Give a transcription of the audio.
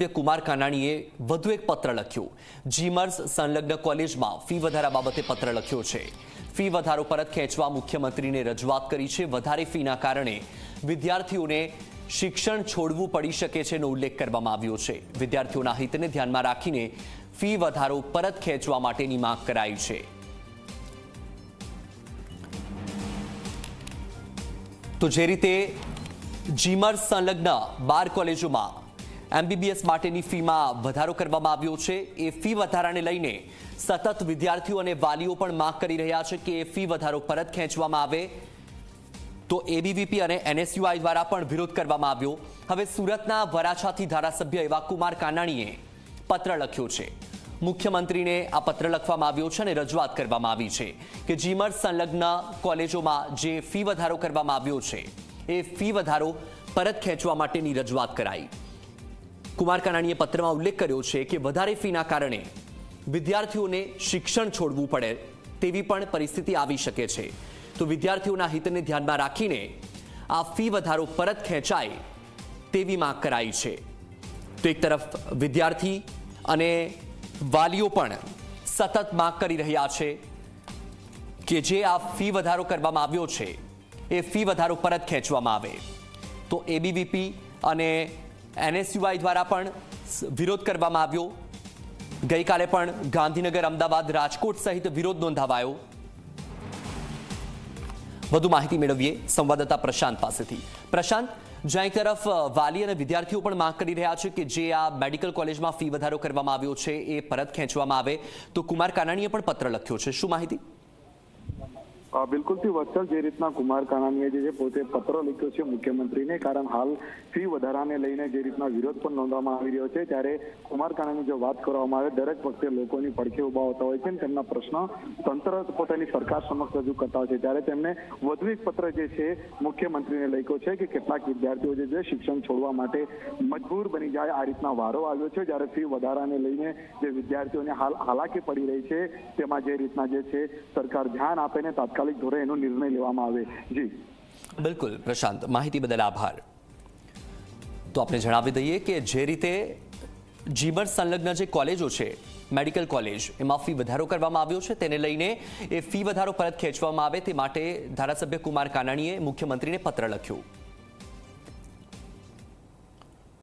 ધારાસભ્ય કુમાર કાનાણીએ વધુ એક પત્ર લખ્યો. જીમર્સ સંલગ્ન કોલેજમાં ફી વધારા બાબતે પત્ર લખ્યો છે. ફી વધારો પરત ખેંચવા મુખ્યમંત્રીને રજૂઆત કરી છે. વધારે ફીના કારણે વિદ્યાર્થીઓને શિક્ષણ છોડવું પડી શકે છે એનો ઉલ્લેખ કરવામાં આવ્યો છે. વિદ્યાર્થીઓના હિતને ધ્યાનમાં રાખીને ફી વધારો પરત ખેંચવા માટેની માંગ કરાઈ છે. તો જે રીતે જીમર્સ સંલગ્ન બાર કોલેજોમાં એમબીબીએસ માટેની ફીમાં વધારો કરવામાં આવ્યો છે. એ ફી વધારાને લઈને સતત વિદ્યાર્થીઓ અને વાલીઓ પણ માંગ કરી રહ્યા છે કે એ ફી વધારો પરત ખેંચવામાં આવે. તો એબીવીપી અને એનએસયુઆઈ દ્વારા પણ વિરોધ કરવામાં આવ્યો. હવે સુરતના વરાછાથી ધારાસભ્ય એવા કુમાર કાનાણીએ પત્ર લખ્યો છે. મુખ્યમંત્રીને આ પત્ર લખવામાં આવ્યો છે અને રજૂઆત કરવામાં આવી છે કે જીમર સંલગ્ન કોલેજોમાં જે ફી વધારો કરવામાં આવ્યો છે, એ ફી વધારો પરત ખેંચવા માટેની રજૂઆત કરાઈ. કુમાર કાનાણીએ પત્રમાં ઉલ્લેખ કર્યો છે કે વધારે ફીના કારણે વિદ્યાર્થીઓને શિક્ષણ છોડવું પડે તેવી પણ પરિસ્થિતિ આવી શકે છે. તો વિદ્યાર્થીઓના હિતને ધ્યાનમાં રાખીને આ ફી વધારો પરત ખેંચાય તેવી માંગ કરાઈ છે. તો એક તરફ વિદ્યાર્થી અને વાલીઓ પણ સતત માંગ કરી રહ્યા છે કે જે આ ફી વધારો કરવામાં આવ્યો છે, એ ફી વધારો પરત ખેંચવામાં આવે. તો એબીવીપી અને એનએસયુઆઈ દ્વારા પણ વિરોધ કરવામાં આવ્યો. ગઈકાલે પણ ગાંધીનગર, અમદાવાદ, રાજકોટ સહિત વિરોધ નોંધાવાયો. વધુ માહિતી મેળવીએ સંવાદદાતા પ્રશાંત પાસેથી. પ્રશાંત, જ્યાં તરફ વાલી અને વિદ્યાર્થીઓ પણ માંગ કરી રહ્યા છે કે જે આ મેડિકલ કોલેજમાં ફી વધારો કરવામાં આવ્યો છે એ પરત ખેંચવામાં આવે, તો કુમાર કાનાણીએ પણ પત્ર લખ્યો છે. શું માહિતી? બિલકુલથી વત્સલ જે રીતના કુમાર કાનાણીએ જે પોતે પત્ર લખ્યો છે મુખ્યમંત્રીને, કારણ હાલ ફી વધારાને લઈને જે રીતના વિરોધ પણ નોંધવામાં આવી રહ્યો છે. ત્યારે કુમાર કાનાણી જો વાત કરવામાં આવે, દરેક વખતે લોકોની પડખે ઊભા હોતા હોય છે અને તેમના પ્રશ્ન તંત્ર પોતાની સરકાર સમક્ષ રજૂ કરતા હોય છે. ત્યારે તેમને વધુ એક પત્ર જે છે મુખ્યમંત્રીને લખ્યો છે કે કેટલાક વિદ્યાર્થીઓ જે છે શિક્ષણ છોડવા માટે મજબૂર બની જાય આ રીતના વારો આવ્યો છે. જ્યારે ફી વધારાને લઈને જે વિદ્યાર્થીઓને હાલ, હાલાકી પડી રહી છે, તેમાં જે રીતના જે છે સરકાર ધ્યાન આપે ને તાત્કાલિક ધોરણે એનો નિર્ણય લેવામાં આવે જી બિલકુલ પ્રશાંત માહિતી બદલ આભાર તો આપણે જણાવી દઈએ કે જે રીતે જીવન સંલગ્ન જે કોલેજો છે મેડિકલ કોલેજ એમાં ફી વધારો કરવામાં આવ્યો છે, તેને લઈને એ ફી વધારો પરત ખેંચવામાં આવે તે માટે ધારાસભ્ય કુમાર કાનાણીએ મુખ્યમંત્રીને પત્ર લખ્યો.